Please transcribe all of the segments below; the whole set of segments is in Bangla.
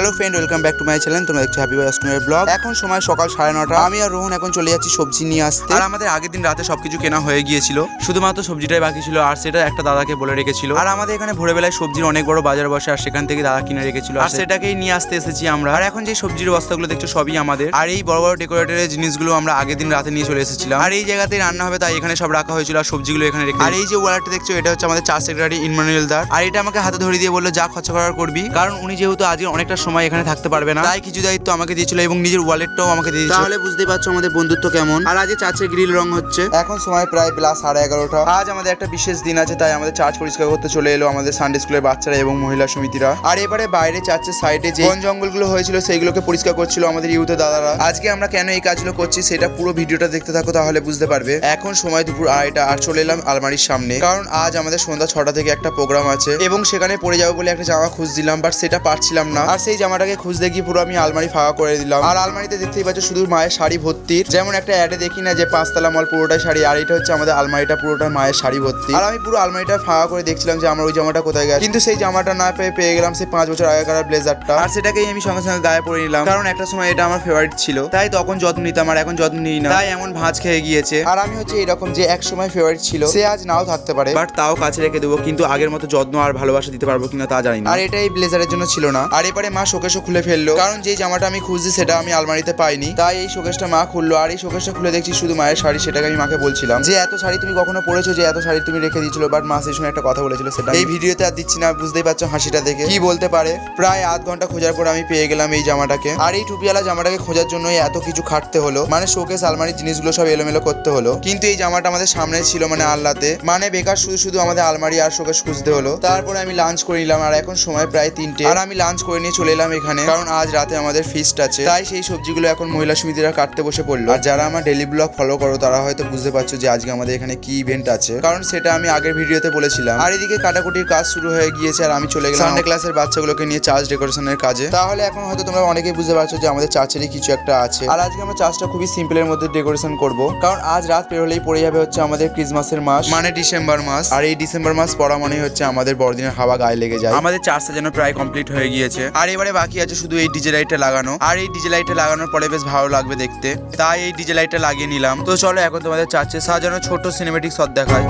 Hello friend welcome back to my channel তোমরা দেখছ হ্যাপি বাই ব্লগ এখন সময় সকাল সাড়ে নটা। আমি আর রোহন এখন চলে যাচ্ছি সবজি নিয়ে আসতে। আর আমাদের আগের দিন রাতে সবকিছু কেনা হয়ে গিয়েছিল। শুধুমাত্র সবজিটাই বাকি ছিল আর সেটা একটা দাদাকে বলে রেখেছিল। আর আমাদের এখানে ভোরবেলায় সবজির অনেক বড় বাজার বসে আর সেখান থেকে দাদা কিনে রেখেছিল। আর সেটাকেই নিয়ে আসতে এসেছি আমরা। আর এখন যে সবজির বস্তাগুলো দেখছ সবই আমাদের। আর এই বড় বড় ডেকোরেটরের জিনিসগুলো আমরা আগের দিন রাতে নিয়ে চলে এসেছিলাম। আর এই জায়গাতে রান্না হবে তাই এখানে সব রাখা হয়েছিল আর সবজিগুলো এখানে রেখে আর এই যে ওয়ালারটা দেখছ এটা হচ্ছে আমাদের চার সেক্রেটারি ইনমানুয়েল দার। আর এটা আমাকে হাতে ধরে দিয়ে বলল যা খরচা করার করবি। কারণ উনি যেহেতু আজকে অনেকটা সময় এখানে থাকতে পারবে না। তাই কিছু দায়িত্ব আমাকে দিয়েছিল এবং নিজের ওয়ালেটটাও আমাকে দিয়ে দিয়েছিল। তাহলে বুঝতেই পারছ আমাদের বন্ধুত্ব কেমন। আর আজকে চার্চের গ্রিল রং হচ্ছে। এখন সময় প্রায় প্লাস সাড়ে এগারোটা। আজ আমাদের একটা বিশেষ দিন আছে তাই আমাদের চার্চ পরিষ্কার করতে চলে এলো আমাদের সানডে স্কুলের বাচ্চারা এবং মহিলা সমিতিরা। আর এবারে বাইরে চার্চের সাইডে যে বন জঙ্গলগুলো হয়েছিল সেইগুলোকে পরিষ্কার করছিল আমাদের ইউথের দাদারা। আজকে আমরা কেন এই কাজগুলো করছি সেটা পুরো ভিডিওটা দেখতে থাকো তাহলে বুঝতে পারবে। এখন সময় দুপুর আড়াইটা আর চলে এলাম আলমারির সামনে। কারণ আজ আমাদের সন্ধ্যা ছটা থেকে একটা প্রোগ্রাম আছে এবং সেখানে পড়ে যাব বলে একটা জামা খুঁজছিলাম বাট সেটা পারছিলাম না। আর সেই জামাটাকে খুঁজতে গিয়ে পুরো আমি আলমারি ফাঁকা করে দিলাম। আর আলমারিতে দেখতেই পাচ্ছ শুধু মায়ের শাড়ি ভর্তি যেমন একটা অ্যাডে দেখি না যে পাঁচতলা মল পুরোটাই শাড়ি, আর এটা হচ্ছে আমাদের আলমারিটা, পুরোটা মায়ের শাড়ি ভর্তি। আর আমি পুরো আলমারিটা ফাঁকা করে দেখছিলাম যে আমার ওই জামাটা কোথায় গেছে। কিন্তু সেই জামাটা না পেয়ে পেয়ে গেলাম সেই পাঁচ বছর আগেকার ব্লেজারটা। আর সেটাকেই আমি সঙ্গে সঙ্গে গায়ে পরে নিলাম। কারণ একটা সময় এটা আমার ফেভারিট ছিল। তাই তখন যত্ন নিতাম, আর এখন যত্ন নিই না। তাই এমন ভাঁজ খেয়ে গিয়েছে। আর আমি হচ্ছে এরকম যে এক সময় ফেভারিট ছিল, সে আজ নাও থাকতে পারে। বাট তাও কাছে রেখে দেবো, কিন্তু আগের মতো যত্ন আর ভালোবাসা দিতে পারব কিনা তা জানি না। আর এটা এই ব্লেজারের জন্য ছিল না। আর এবারে মা শোকেশও খুলে ফেলল। কারণ যে জামাটা আমি খুঁজছি সেটা আমি আলমারিতে পাইনি। তাই এই শোকেশটা মা খুললো আর এই শোকেশটা খুলে দেখছি শুধু মায়ের শাড়ি, সেটাকে আমি মাকে বলছিলাম যে, এত শাড়ি তুমি কখনো পরেছো যে, এত শাড়ি তুমি রেখে দিয়েছিল? বাট মা সেই সময় একটা কথা বলেছিল সেটা। এই ভিডিওতে আর দিচ্ছি না, বুঝতেই পারছ হাসিটা দেখে। কি বলতে পারে? প্রায় আধ ঘণ্টা খোঁজার পর আমি পেয়ে গেলাম এই জামাটাকে। আর এই টুপিওয়ালা জামাটাকে খোঁজার জন্য এত কিছু খাটতে হলো। মানে শোকেস, আলমারির জিনিসগুলো সব এলোমেলো করতে হলো। কিন্তু এই জামাটা আমাদের সামনে ছিল মানে আল্লাতে মানে বেকার শুধু শুধু আমাদের আলমারি আর শোকেস খুঁজতে হলো। তারপরে আমি লাঞ্চ করে নিলাম আর এখন সময় প্রায় তিনটে। আর আমি লাঞ্চ করে নিয়ে চলে এলাম এখানে। কারণ আজ রাতে আমাদের ফিস্ট আছে। তাই সেই সবজিগুলো এখন মহিলা সমিতিরা কাটতে বসে পড়ল। আর যারা আমার ডেলি ব্লগ ফলো করো তারা হয়তো বুঝতে পারছ যে আজকে আমাদের এখানে কি ইভেন্ট আছে। কারণ সেটা আমি আগের ভিডিওতে বলেছিলাম। আর এদিকে কাটাকুটির কাজ শুরু হয়ে গিয়েছে আর আমি চলে গেলাম সানডে ক্লাসের বাচ্চাগুলোকে নিয়ে চার্চ ডেকোরেশনের কাজে। তাহলে এখন হয়তো তোমরা অনেকেই বুঝতে পারছ যে আমাদের চার্চেরই কিছু একটা আছে। আর আজকে আমরা চার্চটা খুবই সিম্পলের মধ্যে ডেকোরেশন করব। কারণ আজ রাত পেরোলেই পড়ে যাবে হচ্ছে আমাদের ক্রিসমাসের মাস। মানে ডিসেম্বর মাস। আর এই ডিসেম্বর মাস পড়া মানে হচ্ছে আমাদের বড়দিনের হাওয়া গায়ে লেগে যায়। আমাদের চার্চটা যেন প্রায় কমপ্লিট হয়ে গিয়েছে। আর এবারে বাকি আছে শুধু এই ডিজে লাইটটা লাগানো। আর এই ডিজে লাইটটা লাগানোর পরে বেশ ভালো লাগবে দেখতে। তাই এই ডিজে লাইটটা লাগিয়ে নিলাম। তো চলো এখন তোমাদের চাচ্ছে সাজানো ছোট সিনেমেটিক শট দেখায়।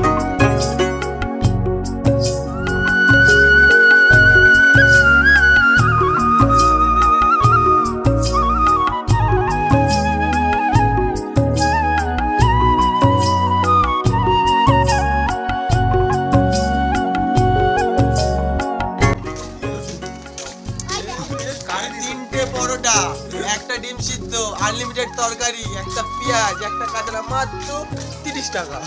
একটা ডিম সিদ্ধ আনলিমিটেড তরকারি একটা পেঁয়াজ একটা কাঁচা মাত্র তিরিশ টাকা।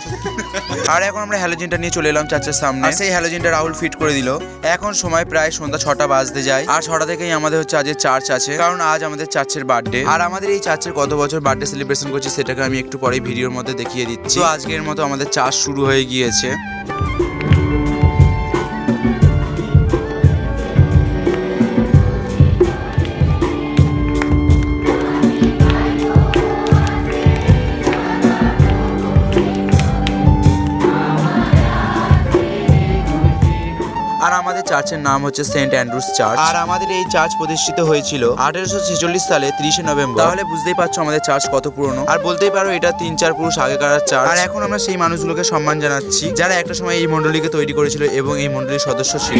আর এখন আমরা হ্যালোজিনটা নিয়ে চলে এলাম চার্চের সামনে। সেই হ্যালোজিনটা রাহুল ফিট করে দিল। এখন সময় প্রায় সন্ধ্যা ছটা বাজতে যায়। আর ছটা থেকেই আমাদের হচ্ছে আজকে চার্চ আছে। কারণ আজ আমাদের চার্চের বার্থডে আর আমাদের এই চার্চের কত বছর বার্থডে সেলিব্রেশন করছি সেটাকে আমি একটু পরে ভিডিওর মধ্যে দেখিয়ে দিচ্ছি। তো আজকের মতো আমাদের চার্চ শুরু হয়ে গিয়েছে। আর আমাদের চার্চের নাম হচ্ছে সেন্ট অ্যান্ড্রুস চার্চ। আর আমাদের এই চার্চ প্রতিষ্ঠিত হয়েছিল আঠারোশো ছেচল্লিশ সালে তিরিশে নভেম্বর। তাহলে বুঝতেই পারছ আমাদের চার্চ কত পুরনো। আর বলতেই পারো এটা তিন চার পুরুষ আগেকার চার্চ। আর এখন আমরা সেই মানুষগুলোকে সম্মান জানাচ্ছি যারা একটা সময় এই মন্ডলীকে তৈরি করেছিল এবং এই মন্ডলীর সদস্য ছিল।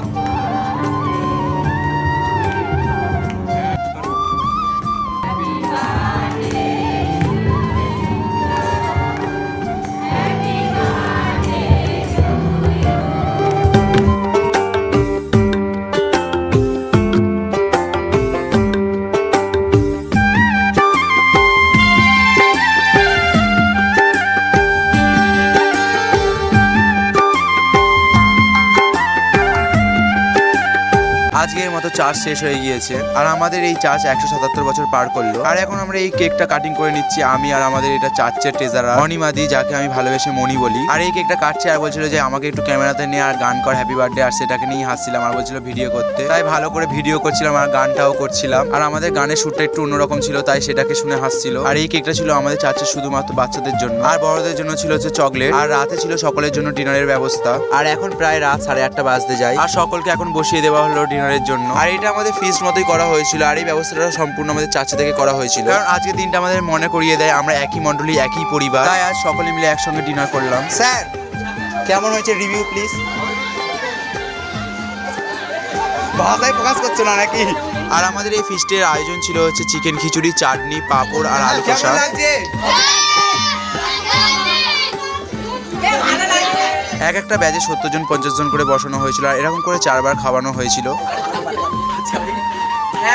왔다. আজকের মতো চার্জ শেষ হয়ে গিয়েছে। আর আমাদের এই চার্জ একশো সাতাত্তর বছর পার করল। আর এখন আমরা এই কেকটা কাটিং করে নিচ্ছি আমি আর আমাদের এটা চার্চের ট্রেজারার অনিমাদি যাকে আমি ভালোবেসে মনি বলি। আর এই কেকটা কাটছে আর বলছিল যে আমাকে একটু ক্যামেরাতে নিয়ে আর গান কর হ্যাপি বার্থডে আর সেটাকে নিয়ে হাসছিলাম। আর বলছিল ভিডিও করতে। তাই ভালো করে ভিডিও করছিলাম আর গানটাও করছিলাম। আর আমাদের গানের সুরটা একটু অন্যরকম ছিল, তাই সেটাকে শুনে হাসছিল। আর এই কেকটা ছিল আমাদের চার্চের শুধুমাত্র বাচ্চাদের জন্য। আর বড়দের জন্য ছিল হচ্ছে চকলেট আর রাতে ছিল সকলের জন্য ডিনারের ব্যবস্থা। আর এখন প্রায় রাত সাড়ে আটটা বাজতে যায়। আর সকলকে এখন বসিয়ে দেওয়া হলো ডিনারের জন্য। আর এটা আমাদের ফিস্ট মতোই করা হয়েছিল আর এই ব্যবস্থাটা সম্পূর্ণ আমাদের চাচা থেকে করা হয়েছিল। কারণ আজকের দিনটা আমাদের মনে করিয়ে দেয় আমরা একই মণ্ডলী একই পরিবার। তাই আজ সকলে মিলে একসঙ্গে ডিনার করলাম। স্যার কেমন হয়েছে রিভিউ প্লিজ ভাষায় প্রকাশ করছ না নাকি? আর আমাদের এই ফিস্টের আয়োজন ছিল হচ্ছে চিকেন খিচুড়ি চাটনি পাঁপড় আর আলু কষা। এক একটা ব্যাচে সত্তর জন পঞ্চাশ জন করে বসানো হয়েছিল আর এরকম করে চারবার খাওয়ানো হয়েছিল।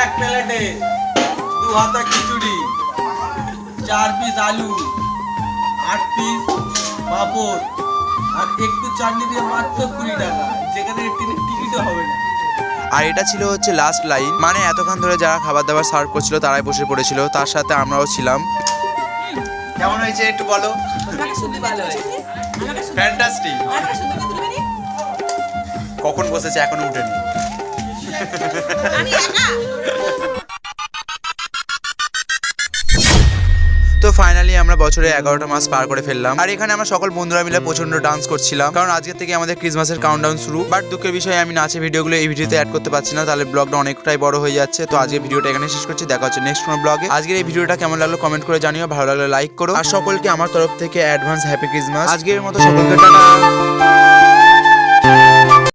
এক প্লেটে দু হাতা খিচুড়ি চার পিস আলু আট পিস পাঁপড় আর একটু চাটনি দিয়ে মাত্র কুড়ি টাকা। যেখানে ট্রেনের টিকিটও হবে না। আর এটা ছিল হচ্ছে লাস্ট লাইন মানে এতক্ষণ ধরে যারা খাবার দাবার সার্ভ করছিল তারাই বসে পড়েছিল। তার সাথে আমরাও ছিলাম। কেমন হয়েছে একটু বলো? ফ্যান্টাস্টিক কখন বসেছে এখনও উঠেনি? তো ফাইনালি আমরা বছরে এগারোটা মাস পার করে ফেললাম। আর এখানে আমরা সকল বন্ধুরা মিলে প্রচণ্ড ডান্স করছিলাম। কারণ আজকে থেকে আমাদের ক্রিসমাসের কাউন্টডাউন শুরু। বাট দুঃখের বিষয়ে আমি নাচে ভিডিওগুলো এই ভিডিওতে অ্যাড করতে পারছি না। তাহলে ব্লগটা অনেকটাই বড় হয়ে যাচ্ছে। তো আজকে ভিডিওটা এখানে শেষ করছি। দেখা হচ্ছে নেক্সট কোনো ব্লগে আজকের এই ভিডিওটা কেমন লাগল কমেন্ট করে জানিও। ভালো লাগলে লাইক করো। আর সকলকে আমার তরফ থেকে অ্যাডভান্স হ্যাপি ক্রিসমাস আজকের মতো সকলকে টাটা।